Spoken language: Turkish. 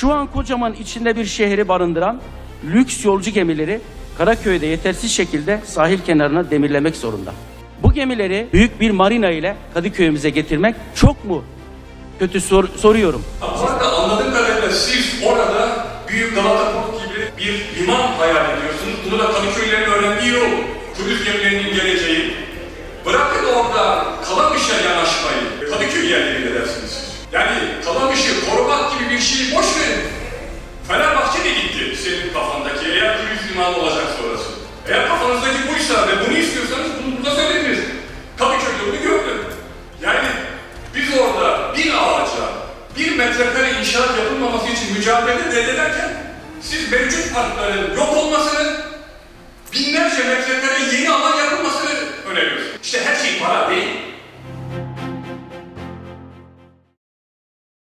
Şu an kocaman içinde bir şehri barındıran lüks yolcu gemileri Karaköy'de yetersiz şekilde sahil kenarına demirlemek zorunda. Bu gemileri büyük bir marina ile Kadıköy'ümüze getirmek çok mu kötü sor- soruyorum. Arada anladığım kadarıyla siz orada Büyük Galata Port gibi bir liman hayal ediyorsunuz. Bunu da Kadıköy'lerin öğrendiği yol. Kruz gemilerinin geleceği. Bırakın orada Kalamış'a yanaşmayı. Kadıköy yerleri edersiniz. Yani Kalamış'ı korumak limanı olacak sonrası. Eğer kafanızdaki buysa ve bunu istiyorsanız bunu burada söylediniz. Kadıköy'de bunu gördüm. Yani biz orada bir ağaca bir metrekare inşaat yapılmaması için mücadele ederken siz mevcut parkların yok olmasını binlerce metrekare yeni alan